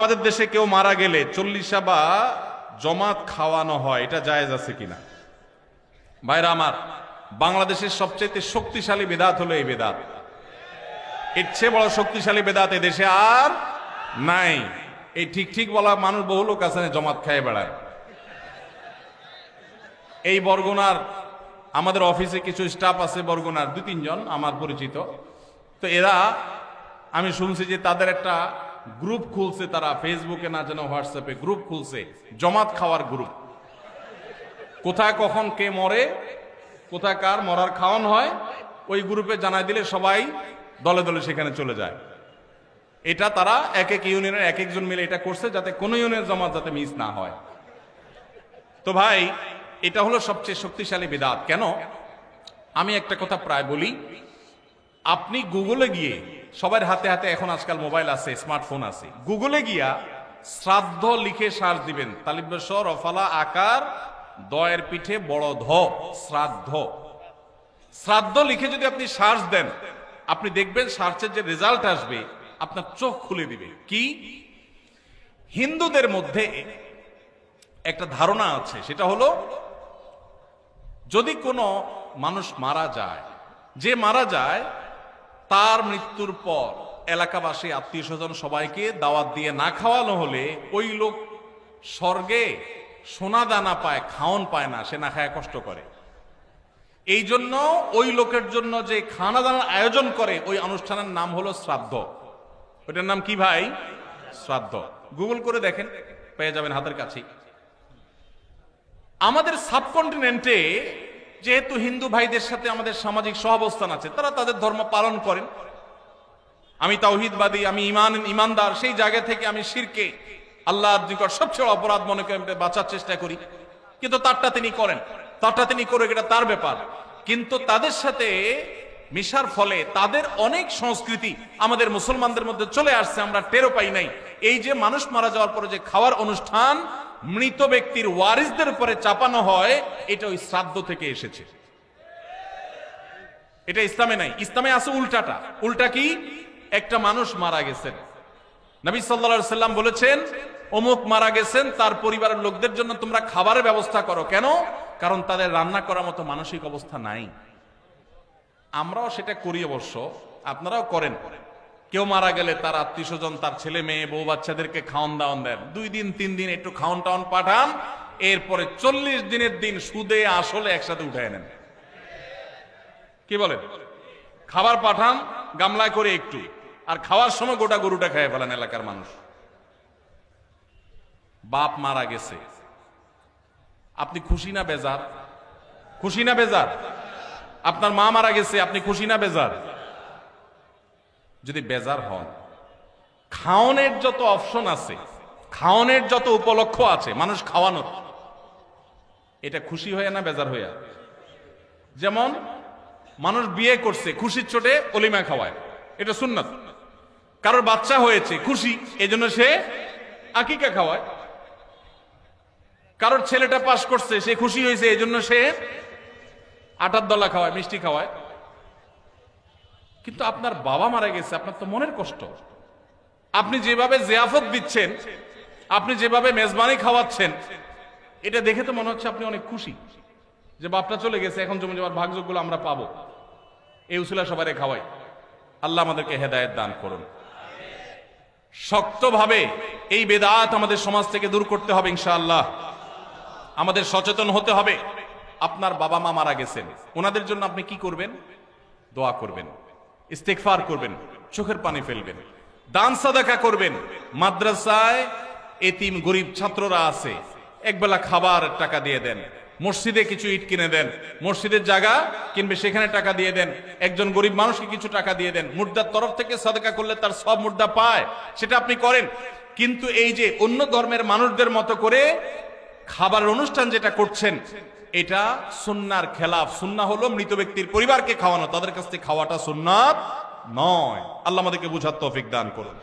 আমাদের দেশে কেউ মারা গেলে চল্লিশা বা জমাত খাওয়ানো হয়, এটা জায়েজ আছে কিনা? ভাইরা আমার, বাংলাদেশের সবচেয়ে শক্তিশালী বেদাত হলো এই বেদাত। এর চেয়ে বড় শক্তিশালী বেদাত দেশে আর নাই। এই ঠিক ঠিক বলা মানুষ বহু লোক আছে জমাত খায় বেড়ায়। এই বরগুনার, আমাদের অফিসে কিছু স্টাফ আছে বরগুনার, দুই তিনজন, আমার পরিচিত। তো এরা, আমি শুনছি যে তাদের একটা গ্রুপ খুলছে তারা, ফেসবুকে না যেন হোয়াটসঅ্যাপে, গ্রুপ খুলছে, জমাত খাওয়ার গ্রুপ। কোথায় কখন কে মরে, কোথায় কার মরার খাওয়ান হয়, ওই গ্রুপে জানাই দিলে সবাই দলে দলে সেখানে চলে যায়। এটা তারা এক এক ইউনিয়নের এক একজন মিলে এটা করছে যাতে কোনো ইউনিয়নের জমাত যাতে মিস না হয়। তো ভাই, এটা হলো সবচেয়ে শক্তিশালী বিদাত। কেন? আমি একটা কথা প্রায় বলি, আপনি গুগলে গিয়ে সবার হাতে হাতে এখন আজকাল মোবাইল আছে, স্মার্টফোন আছে। গুগলে গিয়া শ্রাদ্ধ লিখে সার্চ দিবেন তালিবেশ্বর অফালা আকার, দয়ের পিঠে বড় ধ, শ্রাদ্ধ। শ্রাদ্ধ লিখে যদি আপনি সার্চ দেন, আপনি দেখবেন সার্চের যে রেজাল্ট আসবে, আপনার চোখ খুলে দিবে। কি? হিন্দুদের মধ্যে একটা ধারণা আছে, সেটা হলো, যদি কোনো মানুষ মারা যায়, যে মারা যায় তার মৃত্যুর পর এলাকাবাসী আত্মীয় স্বজন সবাইকে দাওয়াত দিয়ে না খাওয়ানো হলে ওই লোক স্বর্গে সোনা দানা পায়, খাওন পায় না, সে না খায়, কষ্ট করে। এই জন্য ওই লোকের জন্য যে খানা দানার আয়োজন করে, ওই অনুষ্ঠানের নাম হলো শ্রাদ্ধ। ওইটার নাম কি ভাই? শ্রাদ্ধ। গুগল করে দেখেন, পেয়ে যাবেন হাতের কাছেই আমাদের সাবকন্টিনেন্টে যেহেতু হিন্দু ভাইদের সাথে আমাদের সামাজিক সহাবস্থান আছে, তারা তাদের ধর্ম পালন করেন। আমি তাওহিদবাদী, আমি ইমান ইমানদার সেই জায়গা থেকে আমি শিরকে, আল্লাহর নিকট সবচেয়ে অপরাধ মনে করে বাঁচার চেষ্টা করি। কিন্তু তারটা তিনি করেন। তারটা তিনি করে এটা তার ব্যাপার। কিন্তু তাদের সাথে মিশার ফলে তাদের অনেক সংস্কৃতি আমাদের মুসলমানদের মধ্যে চলে আসছে, আমরা টেরো পাই নাই। এই যে মানুষ মারা যাওয়ার পরে যে খাওয়ার অনুষ্ঠান মৃত ব্যক্তির ওয়ারিসদের উপরে চাপানো হয়, এটা ওই শ্রাদ্ধ থেকে এসেছে। এটা ইসলামে নাই, ইসলামে আছে উল্টাটা। উল্টা কি? একটা মানুষ মারা গেছেন। নবী সাল্লা সাল্লাম বলেছেন, অমুক মারা গেছেন, তার পরিবারের লোকদের জন্য তোমরা খাবারের ব্যবস্থা করো। কেন? কারণ তাদের রান্না করার মতো মানসিক অবস্থা নাই। আমরাও সেটা করি অবশ্য, আপনারাও করেন। কেউ মারা গেলে তার আত্মীয় স্বজন, তার ছেলে মেয়ে, বউ বাচ্চাদেরকে খাওয়ান দাওয়ান দেন। দুই দিন, তিন দিন একটু খাওয়ান টাওয়ান পাঠান, এরপরে চল্লিশ দিনের দিন সুদে আসলে একসাথে উঠায় নেন। কি বলেন? খাবার পাঠান, গামলায় করে একটু, আর খাওয়ার সময় গোটা গরুটা খেয়ে ফেলেন এলাকার মানুষ। বাপ মারা গেছে। আপনি খুশি না বেজার? খুশি না বেজার? আপনার মা মারা গেছে, আপনি খুশি না বেজার? যদি বেজার হন, খাওনের যত অপশন আছে, খাওনের যত উপলক্ষ আছে, মানুষ খাওয়ানোর এটা খুশি হয়ে না বেজার হইয়া? যেমন, মানুষ বিয়ে করছে, খুশির চোটে অলিমা খাওয়ায়, এটা সুন্নাত। কারোর বাচ্চা হয়েছে, খুশি, এজন্য সে আকিকা খাওয়ায়। কারোর ছেলেটা পাশ করছে, সে খুশি হয়েছে এই জন্য সে আটার দলা খাওয়ায়, মিষ্টি খাওয়ায়। কিন্তু আপনার বাবা মারা গেছে, আপনার তো মনের কষ্ট। আপনি যেভাবে জিয়াফত দিচ্ছেন, আপনি যেভাবে মেজবানি খাওয়াচ্ছেন, এটা দেখে তো মনে হচ্ছে আপনি অনেক খুশি যে বাপটা চলে গেছে, এখন জমি জমার ভাগযোগগুলো আমরা পাবো। এই উসুলা সবারে খাওয়াই। আল্লাহ আমাদেরকে হেদায়ত দান করুন। শক্তভাবে এই বেদাত আমাদের সমাজ থেকে দূর করতে হবে ইনশাআল্লাহ। আমাদের সচেতন হতে হবে। আপনার বাবা মা মারা গেছেন। ওনাদের জন্য আপনি কি করবেন? দোয়া করবেন। ইস্তেকফার করবেন, চোখের পানি ফেলবেন, দান সাদাকা করবেন, মাদ্রাসায় এতিম গরিব ছাত্ররা আছে, একবেলা খাবার টাকা দিয়ে দেন, মসজিদে কিছু ইট কিনে দেন, মসজিদের জায়গা কিনবে, সেখানে টাকা দিয়ে দেন, একজন গরিব মানুষকে কিছু টাকা দিয়ে দেন, মুর্দার তরফ থেকে সাদাকা করলে তার সব মুর্দা পায়, সেটা আপনি করেন। কিন্তু এই যে অন্য ধর্মের মানুষদের মতো করে খাবার অনুষ্ঠান যেটা করছেন এটা সুন্নার খেলাফ। সুন্না হলো মৃত ব্যক্তির পরিবারকে খাওয়ানো। তাদের কাছ থেকে খাওয়াটা সুন্নাত নয়। আল্লাহ আমাদেরকে বুঝার তৌফিক দান করুন।